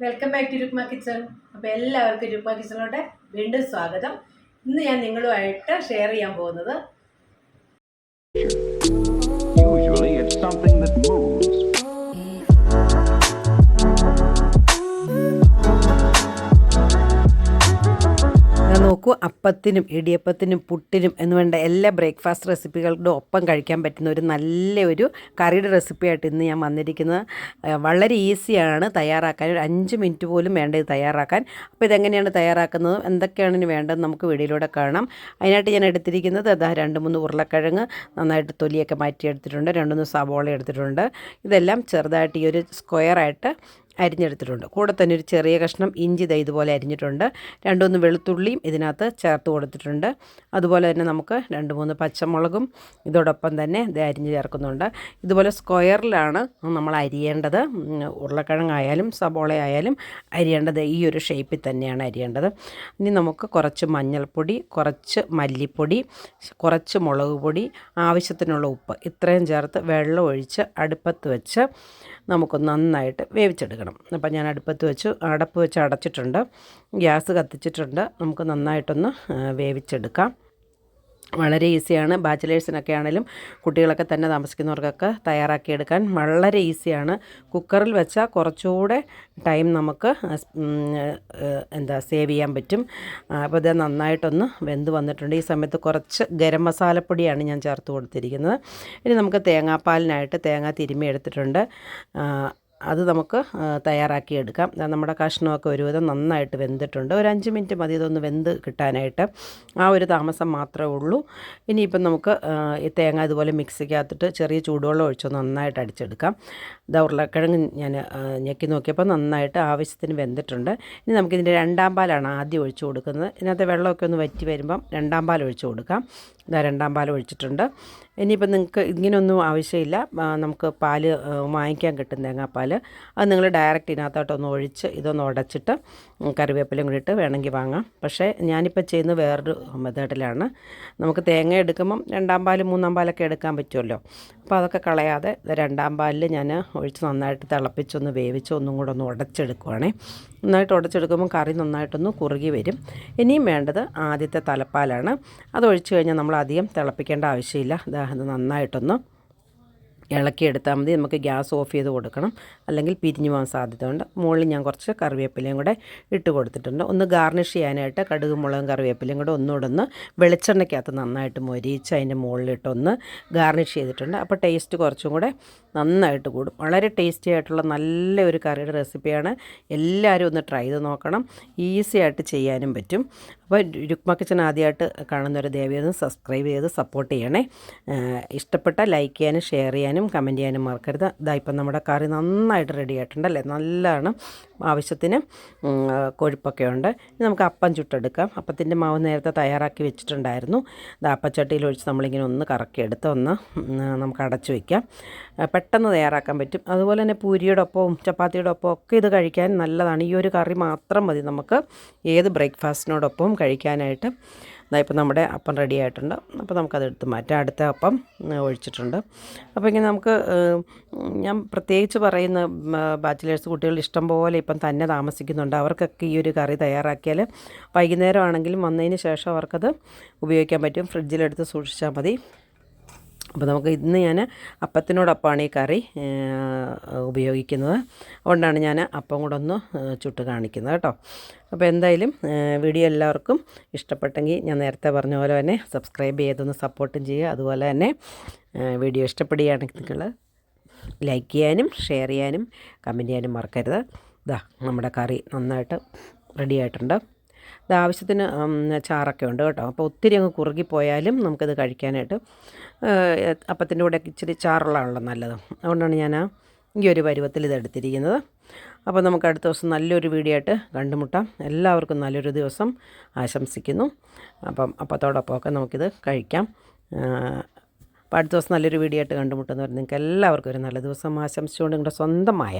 Welcome back to Rukma kitchen അപ്പോൾ എല്ലാവർക്കും രുക്മ കിച്ചണിലോട്ടെ വീണ്ടും സ്വാഗതം. ഇന്ന് ഞാൻ നിങ്ങളുമായിട്ട് ഷെയർ ചെയ്യാൻ പോകുന്നത് Usually it's something നോക്കൂ അപ്പത്തിനും ഇടിയപ്പത്തിനും പുട്ടിനും എന്ന് വേണ്ട എല്ലാ ബ്രേക്ക്ഫാസ്റ്റ് റെസിപ്പികളുടെ ഒപ്പം കഴിക്കാൻ പറ്റുന്ന ഒരു നല്ലൊരു കറിയുടെ റെസിപ്പിയായിട്ട് ഇന്ന് ഞാൻ വന്നിരിക്കുന്നത്. വളരെ ഈസിയാണ് തയ്യാറാക്കാൻ. ഒരു അഞ്ച് മിനിറ്റ് പോലും വേണ്ട ഇത് തയ്യാറാക്കാൻ. അപ്പോൾ ഇതെങ്ങനെയാണ് തയ്യാറാക്കുന്നത്? എന്തൊക്കെയാണ് ഇതിന് വേണ്ടത് നമുക്ക് വീഡിയോയിലൂടെ കാണാം. അതിനായിട്ട് ഞാൻ എടുത്തിരിക്കുന്നത് അതാ രണ്ട് മൂന്ന് ഉരുളക്കിഴങ്ങ് നന്നായിട്ട് തൊലിയൊക്കെ മാറ്റിയെടുത്തിട്ടുണ്ട്. രണ്ട് മൂന്ന് സവോള എടുത്തിട്ടുണ്ട്. ഇതെല്ലാം ചെറുതായിട്ട് ഈ ഒരു സ്ക്വയറായിട്ട് അരിഞ്ഞെടുത്തിട്ടുണ്ട്. കൂടെ തന്നെ ഒരു ചെറിയ കഷ്ണം ഇഞ്ചി ദ ഇതുപോലെ അരിഞ്ഞിട്ടുണ്ട്. രണ്ടുമൂന്ന് വെളുത്തുള്ളിയും ഇതിനകത്ത് ചേർത്ത് കൊടുത്തിട്ടുണ്ട്. അതുപോലെ തന്നെ നമുക്ക് രണ്ട് മൂന്ന് പച്ചമുളകും ഇതോടൊപ്പം തന്നെ ഇത് അരിഞ്ഞ് ചേർക്കുന്നുണ്ട്. ഇതുപോലെ സ്ക്വയറിലാണ് നമ്മൾ അരിയേണ്ടത്. ഉരുളക്കിഴങ്ങായാലും സബോള ആയാലും അരിയേണ്ടത് ഈ ഒരു ഷേപ്പിൽ തന്നെയാണ് അരിയേണ്ടത്. ഇനി നമുക്ക് കുറച്ച് മഞ്ഞൾപ്പൊടി കുറച്ച് മല്ലിപ്പൊടി കുറച്ച് മുളക് പൊടി ആവശ്യത്തിനുള്ള ഉപ്പ് ഇത്രയും ചേർത്ത് വെള്ളം ഒഴിച്ച് അടുപ്പത്ത് വെച്ച് നമുക്ക് നന്നായിട്ട് വേവിച്ചെടുക്കണം. അപ്പോൾ ഞാൻ അടുപ്പത്ത് വെച്ച് അടപ്പ് വെച്ച് അടച്ചിട്ടുണ്ട്. ഗ്യാസ് കത്തിച്ചിട്ടുണ്ട്. നമുക്ക് നന്നായിട്ടൊന്ന് വേവിച്ചെടുക്കാം. വളരെ ഈസിയാണ്. ബാച്ചിലേഴ്സിനൊക്കെ ആണെങ്കിലും കുട്ടികളൊക്കെ തന്നെ താമസിക്കുന്നവർക്കൊക്കെ തയ്യാറാക്കിയെടുക്കാൻ വളരെ ഈസിയാണ്. കുക്കറിൽ വെച്ചാൽ കുറച്ചുകൂടെ ടൈം നമുക്ക് എന്താ സേവ് ചെയ്യാൻ പറ്റും. അപ്പോൾ ഇത് നന്നായിട്ടൊന്ന് വെന്ത് വന്നിട്ടുണ്ട്. ഈ സമയത്ത് കുറച്ച് ഗരം മസാലപ്പൊടിയാണ് ഞാൻ ചേർത്ത് കൊടുത്തിരിക്കുന്നത്. ഇനി നമുക്ക് തേങ്ങാപ്പാലിനായിട്ട് തേങ്ങ തിരുമ്മി എടുത്തിട്ടുണ്ട്. അത് നമുക്ക് തയ്യാറാക്കി എടുക്കാം. നമ്മുടെ കഷ്ണമൊക്കെ ഒരുവിധം നന്നായിട്ട് വെന്തിട്ടുണ്ട്. ഒരു അഞ്ച് മിനിറ്റ് മതി ഇതൊന്ന് വെന്ത് കിട്ടാനായിട്ട്. ആ ഒരു താമസം മാത്രമേ ഉള്ളൂ. ഇനിയിപ്പം നമുക്ക് ഈ തേങ്ങ ഇതുപോലെ മിക്സിക്കകത്തിട്ട് ചെറിയ ചൂടുവെള്ളം ഒഴിച്ച് നന്നായിട്ട് അടിച്ചെടുക്കാം. ഇതാ ഉരുളക്കിഴങ്ങ് ഞാൻ ഞെക്കി നോക്കിയപ്പോൾ നന്നായിട്ട് ആവശ്യത്തിന് വെന്തിട്ടുണ്ട്. ഇനി നമുക്കിതിന്റെ രണ്ടാം പാലാണ് ആദ്യം ഒഴിച്ചു കൊടുക്കുന്നത്. ഇതിനകത്ത് വെള്ളമൊക്കെ ഒന്ന് വറ്റി വരുമ്പം രണ്ടാം പാൽ ഒഴിച്ചു കൊടുക്കാം. ഇതാ രണ്ടാം പാൽ ഒഴിച്ചിട്ടുണ്ട്. ഇനിയിപ്പം നിങ്ങൾക്ക് ഇങ്ങനെയൊന്നും ആവശ്യമില്ല. നമുക്ക് പാൽ വാങ്ങിക്കാൻ കിട്ടും തേങ്ങാപ്പാൽ അത് നിങ്ങൾ ഡയറക്റ്റ് ഇതിനകത്തോട്ടൊന്ന് ഒഴിച്ച് ഇതൊന്ന് ഉടച്ചിട്ട് കറിവേപ്പിലും കൂടി ഇട്ട് വേണമെങ്കിൽ വാങ്ങാം. പക്ഷേ ഞാനിപ്പോൾ ചെയ്യുന്ന വേറൊരു മെത്തേഡിലാണ്. നമുക്ക് തേങ്ങ എടുക്കുമ്പം രണ്ടാം പാൽ മൂന്നാം പാലൊക്കെ എടുക്കാൻ പറ്റുമല്ലോ. അപ്പോൾ അതൊക്കെ കളയാതെ രണ്ടാം പാലിൽ ഞാൻ ഒഴിച്ച് നന്നായിട്ട് തിളപ്പിച്ചൊന്ന് വേവിച്ച് ഒന്നും കൂടെ ഒന്ന് ഉടച്ചെടുക്കുവാണേ. നന്നായിട്ട് ഉടച്ചെടുക്കുമ്പോൾ കറി നന്നായിട്ടൊന്ന് കുറുകി വരും. ഇനിയും വേണ്ടത് ആദ്യത്തെ തലപ്പാലാണ്. അത് ഒഴിച്ച് കഴിഞ്ഞാൽ നമ്മൾ അധികം തിളപ്പിക്കേണ്ട ആവശ്യമില്ല. അത് നന്നായിട്ടൊന്ന് ഇളക്കിയെടുത്താൽ മതി. നമുക്ക് ഗ്യാസ് ഓഫ് ചെയ്ത് കൊടുക്കണം. അല്ലെങ്കിൽ പിരിഞ്ഞു പോകാൻ സാധ്യതയുണ്ട്. മുകളിൽ ഞാൻ കുറച്ച് കറിവേപ്പിലയും കൂടെ ഇട്ട് കൊടുത്തിട്ടുണ്ട്. ഒന്ന് ഗാർണിഷ് ചെയ്യാനായിട്ട് കടുക് മുളകും കറിവേപ്പിലയും കൂടെ ഒന്നുകൂടെ ഒന്ന് വെളിച്ചെണ്ണയ്ക്കകത്ത് നന്നായിട്ട് മൊരിയിച്ച് അതിന്റെ മുകളിലിട്ടൊന്ന് ഗാർണിഷ് ചെയ്തിട്ടുണ്ട്. അപ്പോൾ ടേസ്റ്റ് കുറച്ചും കൂടെ നന്നായിട്ട് കൂടും. വളരെ ടേസ്റ്റി ആയിട്ടുള്ള നല്ല ഒരു കറിയുടെ റെസിപ്പിയാണ്. എല്ലാവരും ഒന്ന് ട്രൈ ചെയ്ത് നോക്കണം. ഈസി ആയിട്ട് ചെയ്യാനും പറ്റും. അപ്പോൾ രുക്മ കിച്ചൻ ആദ്യമായിട്ട് കാണുന്നവരെ ദയവേദം സബ്സ്ക്രൈബ് ചെയ്ത് സപ്പോർട്ട് ചെയ്യണേ. ഇഷ്ടപ്പെട്ട ലൈക്ക് ചെയ്യാനും ഷെയർ ചെയ്യാനും കമന്റ് ചെയ്യാനും മറക്കരുത്. ഇതാ ഇപ്പം നമ്മുടെ കറി നന്നായിട്ട് റെഡി ആയിട്ടുണ്ടല്ലേ നല്ലതാണ് ആവശ്യത്തിന് കൊഴുപ്പൊക്കെ ഉണ്ട്. ഇനി നമുക്ക് അപ്പം ചുട്ടെടുക്കാം. അപ്പത്തിന്റെ മാവ് നേരത്തെ തയ്യാറാക്കി വെച്ചിട്ടുണ്ടായിരുന്നു. ഇത് അപ്പച്ചട്ടിയിൽ ഒഴിച്ച് നമ്മളിങ്ങനെ ഒന്ന് കറക്കിയെടുത്ത് ഒന്ന് നമുക്ക് അടച്ചു വയ്ക്കാം പെട്ടെന്ന് തയ്യാറാക്കാൻ പറ്റും. അതുപോലെ തന്നെ പൂരിയുടെ ഒപ്പവും ചപ്പാത്തിയുടെ ഒപ്പവും ഒക്കെ ഇത് കഴിക്കാൻ നല്ലതാണ്. ഈ ഒരു കറി മാത്രം മതി നമുക്ക്. ഏത് ബ്രേക്ക്ഫാസ്റ്റിനോടൊപ്പവും കഴിക്കാനായിട്ട്. ഇതാ ഇപ്പം നമ്മുടെ അപ്പം റെഡി ആയിട്ടുണ്ട്. അപ്പോൾ നമുക്കത് എടുത്ത് മാറ്റാം. അടുത്ത അപ്പം ഒഴിച്ചിട്ടുണ്ട്. അപ്പോൾ ഇങ്ങനെ നമുക്ക് ഞാൻ പ്രത്യേകിച്ച് പറയുന്ന ബാച്ചിലേഴ്സ് കുട്ടികൾ ഇഷ്ടം പോലെ ഇപ്പം തന്നെ താമസിക്കുന്നുണ്ട്. അവർക്കൊക്കെ ഈ ഒരു കറി തയ്യാറാക്കിയാൽ വൈകുന്നേരം ആണെങ്കിലും വന്നതിന് ശേഷം അവർക്കത് ഉപയോഗിക്കാൻ പറ്റും. ഫ്രിഡ്ജിലെടുത്ത് സൂക്ഷിച്ചാൽ മതി. അപ്പോൾ നമുക്ക് ഇന്ന് ഞാൻ അപ്പത്തിനോടൊപ്പമാണ് ഈ കറി ഉപയോഗിക്കുന്നത്. അതുകൊണ്ടാണ് ഞാൻ അപ്പം കൂടെ ഒന്ന് ചുട്ട് കാണിക്കുന്നത് കേട്ടോ. അപ്പോൾ എന്തായാലും വീഡിയോ എല്ലാവർക്കും ഇഷ്ടപ്പെട്ടെങ്കിൽ ഞാൻ നേരത്തെ പറഞ്ഞ പോലെ തന്നെ സബ്സ്ക്രൈബ് ചെയ്തൊന്ന് സപ്പോർട്ടും ചെയ്യുക. അതുപോലെ തന്നെ വീഡിയോ ഇഷ്ടപ്പെടുകയാണെങ്കിൽ നിങ്ങൾ ലൈക്ക് ചെയ്യാനും ഷെയർ ചെയ്യാനും കമന്റ് ചെയ്യാനും മറക്കരുത്. ഇതാ നമ്മുടെ കറി നന്നായിട്ട് റെഡി ആയിട്ടുണ്ട്. ഇത് ആവശ്യത്തിന് ചാറൊക്കെ ഉണ്ട് കേട്ടോ. അപ്പോൾ ഒത്തിരി അങ്ങ് കുറുകിപ്പോയാലും നമുക്കിത് കഴിക്കാനായിട്ട് അപ്പത്തിന്റെ കൂടെ ഇച്ചിരി ചാറുള്ളതാണല്ലോ നല്ലത്. അതുകൊണ്ടാണ് ഞാൻ ഈ ഒരു പരുവത്തിൽ ഇത് എടുത്തിരിക്കുന്നത്. അപ്പോൾ നമുക്ക് അടുത്ത ദിവസം നല്ലൊരു വീഡിയോ ആയിട്ട് കണ്ടുമുട്ടാം. എല്ലാവർക്കും നല്ലൊരു ദിവസം ആശംസിക്കുന്നു. അപ്പം അപ്പത്തോടൊപ്പമൊക്കെ നമുക്കിത് കഴിക്കാം. അപ്പോൾ അടുത്ത ദിവസം നല്ലൊരു വീഡിയോ ആയിട്ട് കണ്ടുമുട്ടുന്നവർ നിങ്ങൾക്ക് എല്ലാവർക്കും ഒരു നല്ല ദിവസം ആശംസിച്ചുകൊണ്ട് നിങ്ങളുടെ സ്വന്തമായ